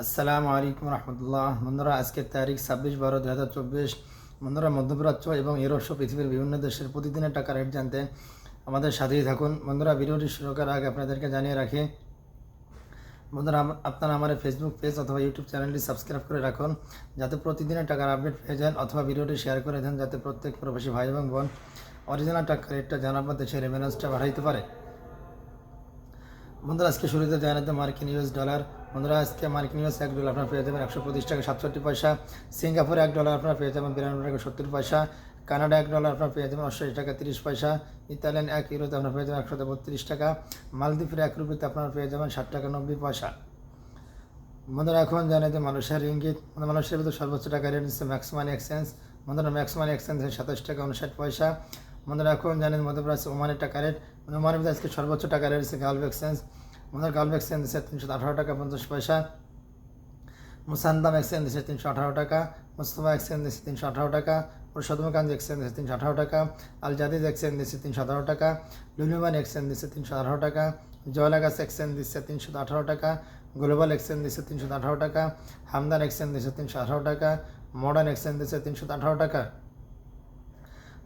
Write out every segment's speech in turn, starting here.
আসসালামু আলাইকুম রহমতুল্লাহ। বন্ধুরা, আজকের তারিখ ছাব্বিশ বারো দু হাজার চব্বিশ। বন্ধুরা, মধ্যপ্রাচ্য এবং ইউরোপ সহ পৃথিবীর বিভিন্ন দেশের প্রতিদিনের টাকা রেট জানতে আমাদের সাথেই থাকুন। বন্ধুরা, ভিডিওটি শুরু করার আগে আপনাদেরকে জানিয়ে রাখি, বন্ধুরা আপনারা আমার ফেসবুক পেজ অথবা ইউটিউব চ্যানেলটি সাবস্ক্রাইব করে রাখুন, যাতে প্রতিদিনের টাকার আপডেট পেয়ে যান অথবা ভিডিওটি শেয়ার করে দেন, যাতে প্রত্যেক প্রবাসী ভাই এবং বোন অরিজিনাল টাকার রেটটা জানার পর দেশের রেমিনেন্সটা বাড়াইতে পারে। বন্ধুরা, আজকে শুরুতে জানাতে মার্কিন ইউএস ডলার। বন্ধুরা, আজকে মার্কিন ইউএস এক ডলার আপনারা পেয়ে যাবেন একশো পঁচিশ টাকা, সাতষট্টি পয়সা। সিঙ্গাপুর এক ডলার আপনারা পেয়ে যাবেন বিরানব্বই টাকা, সত্তর পয়সা। কানাডা এক ডলার আপনারা পেয়ে যাবেন অষ্টাশি টাকা, তিরিশ পয়সা। ইতালিয়ান এক ইউরোতে আপনারা পেয়ে যাবেন একশো বত্রিশ টাকা। মালদ্বীপের এক রুপিতে আপনারা পেয়ে যাবেন ষাট টাকা, নব্বই পয়সা। বন্ধুরা, এখন জানেন যে মানুষের ইঙ্গিত। মানে মানুষের ভিতরে সর্বোচ্চ টাকা রেট দিচ্ছে ম্যাক্স মানি এক্সচেঞ্জ। বন্ধুরা, ম্যাক্স মানি এক্সচেঞ্জ সাতাশ টাকা, উনষাট পয়সা। বন্ধুরা এখন জানেন মধ্যপ্রাচ্য ওমানের টাকা রেট মানে ওমানের ভিতরে আজকে সর্বোচ্চ টাকা রেট দিচ্ছে গালফ এক্সচেঞ্জ বন্ধুরা গালফ এক্সচেঞ্জ দিচ্ছে তিনশো আঠারো টাকা পঞ্চাশ পয়সা মুসান্দাম এক্সচেঞ্জ দিচ্ছে তিনশো আঠারো টাকা মুস্তফা এক্সচেঞ্জ দিচ্ছে তিনশো আঠারো টাকা প্রসাদমকাঞ্জ এক্সচেঞ্জ দিচ্ছে তিনশো আঠারো টাকা আল জাদিদ এক্সচেঞ্জ দিচ্ছে তিনশো আঠারো টাকা লুলুমান এক্সচেঞ্জ দিচ্ছে তিনশো আঠারো টাকা জয়লাগাস এক্সচেঞ্জ দিচ্ছে তিনশো আঠারো টাকা গ্লোবাল এক্সচেঞ্জ দিচ্ছে তিনশো আঠারো টাকা হামদান এক্সচেঞ্জ দিচ্ছে তিনশো আঠারো টাকা মডার্ন এক্সচেঞ্জ দিচ্ছে তিনশো আঠারো টাকা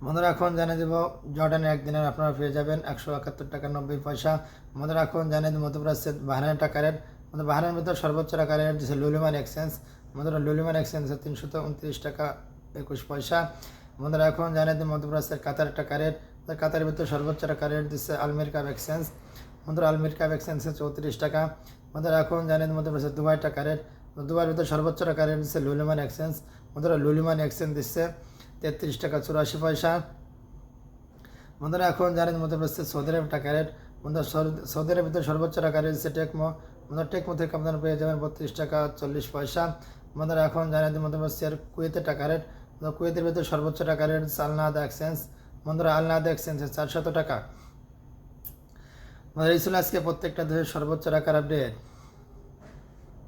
বন্ধুরা, এখন জানিয়ে দেব জর্ডানে একদিনের আপনারা পেয়ে যাবেন একশো একাত্তর টাকা নব্বই পয়সা। বন্ধুরা, এখন জানিয়ে দেব মধ্যপ্রাচ্যের বাহানের টাকা রেট আমাদের বাহানের ভিতর সর্বোচ্চ টাকা রেট দিচ্ছে লুলিমান এক্সচেঞ্জ, বন্ধুরা, লুলিমান এক্সচেঞ্জ তিনশো উনত্রিশ টাকা একুশ পয়সা। বন্ধুরা, এখন জানিয়ে দেব মধ্যপ্রাচ্যের কাতার টাকা রেট কাতারের ভিতর সর্বোচ্চ টাকা রেট দিচ্ছে আলমির কাপ এক্সচেঞ্জ, বন্ধুরা, আলমির কাপ এক্সচেঞ্জ চৌত্রিশ টাকা। বন্ধুরা, এখন জানিয়ে দেব মধ্যপ্রাচ্যের দুবাই টাকা রেট দুবাইয়ের ভিতর সর্বোচ্চ টাকা রেট দিচ্ছে লুলিমান এক্সচেঞ্জ, বন্ধুরা, লুলিমান এক্সচেঞ্জ দিচ্ছে। তেত্রিশ টাকা চুরাশি পয়সা। বন্ধুরা, এখন জানেন মধ্যপ্রদেশের সৌদি আরব টাকা রেট বন্ধুরা সৌদি- আরবের ভিতরে সর্বোচ্চ টাকা রেট দিচ্ছে টেকমো। বন্ধুরা, টেকমো থেকে আপনারা পেয়ে যাবেন বত্রিশ টাকা চল্লিশ পয়সা। বন্ধুরা, এখন জানেন মধ্যপ্রদেশের কুয়েতের টাকা রেট কুয়েতের ভিতরে সর্বোচ্চ টাকা রেট আলনাদা এক্সচেঞ্জ। বন্ধুরা, আলনাদা এক্সচেঞ্জের চারশত টাকা। বন্ধুরা, এই ছিল আজকে প্রত্যেকটা দেশের সর্বোচ্চ টাকার আপডেট।